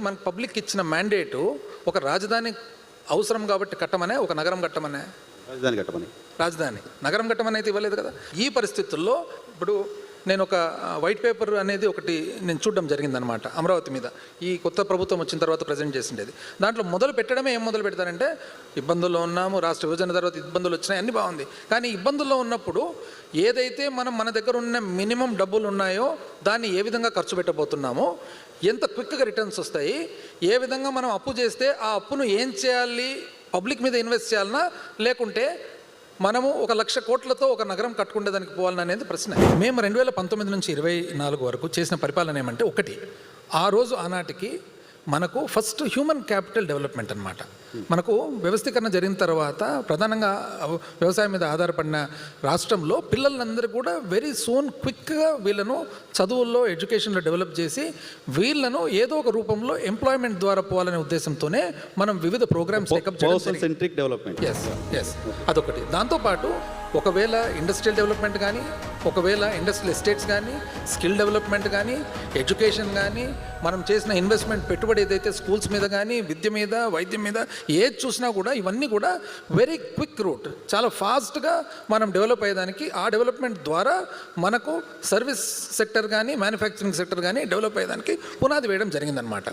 మనకు పబ్లిక్ ఇచ్చిన మ్యాండేటు ఒక రాజధాని అవసరం కాబట్టి కట్టమనే ఒక నగరం కట్టమనే? రాజధాని కట్టమని. రాజధాని. నగరం కట్టమని అయితే ఇవ్వలేదు కదా? ఈ పరిస్థితుల్లో ఇప్పుడు నేను ఒక వైట్ పేపర్ అనేది ఒకటి నేను చూడడం జరిగిందనమాట అమరావతి మీద. ఈ కొత్త ప్రభుత్వం వచ్చిన తర్వాత ప్రజెంట్ చేసిండేది. దాంట్లో మొదలు పెట్టడమే ఏం మొదలు పెడతారంటే ఇబ్బందుల్లో ఉన్నాము రాష్ట్ర విభజన తర్వాత ఇబ్బందులు వచ్చినాయి అన్నీ బాగుంది. కానీ ఇబ్బందుల్లో ఉన్నప్పుడు ఏదైతే మనం మన దగ్గర ఉన్న మినిమం డబ్బులు ఉన్నాయో దాన్ని ఏ విధంగా ఖర్చు పెట్టబోతున్నామో ఎంత క్విక్గా రిటర్న్స్ వస్తాయి ఏ విధంగా మనం అప్పు చేస్తే ఆ అప్పును ఏం చేయాలి పబ్లిక్ మీద ఇన్వెస్ట్ చేయాలన్నా లేకుంటే మనము ఒక లక్ష కోట్లతో ఒక నగరం కట్టుకునే దానికి పోవాలని అనేది ప్రశ్న. మేము రెండు వేల పంతొమ్మిది నుంచి ఇరవై నాలుగు వరకు చేసిన పరిపాలన ఏమంటే ఒకటి. ఆ రోజు ఆనాటికి మనకు ఫస్ట్ హ్యూమన్ క్యాపిటల్ డెవలప్మెంట్ అన్నమాట. మనకు వ్యవస్థీకరణ జరిగిన తర్వాత ప్రధానంగా వ్యవసాయం మీద ఆధారపడిన రాష్ట్రంలో పిల్లలందరూ కూడా వెరీ సూన్ క్విక్గా వీళ్ళను చదువుల్లో ఎడ్యుకేషన్లో డెవలప్ చేసి వీళ్ళను ఏదో ఒక రూపంలో ఎంప్లాయ్మెంట్ ద్వారా పోవాలనే ఉద్దేశంతోనే మనం వివిధ programs centric development S S అదొకటి. దాంతోపాటు ఒకవేళ ఇండస్ట్రియల్ డెవలప్మెంట్ కానీ ఒకవేళ ఇండస్ట్రియల్ ఎస్టేట్స్ కానీ స్కిల్ డెవలప్మెంట్ కానీ ఎడ్యుకేషన్ కానీ మనం చేసిన ఇన్వెస్ట్మెంట్ పెట్టుబడి ఏదైతే స్కూల్స్ మీద కానీ విద్య మీద వైద్యం మీద ఏది చూసినా కూడా ఇవన్నీ కూడా వెరీ క్విక్ రూట్ చాలా ఫాస్ట్గా మనం డెవలప్ అయ్యేదానికి ఆ డెవలప్మెంట్ ద్వారా మనకు సర్వీస్ సెక్టర్ కానీ మ్యానుఫ్యాక్చరింగ్ సెక్టర్ కానీ డెవలప్ అయ్యేదానికి పునాది వేయడం జరిగిందనమాట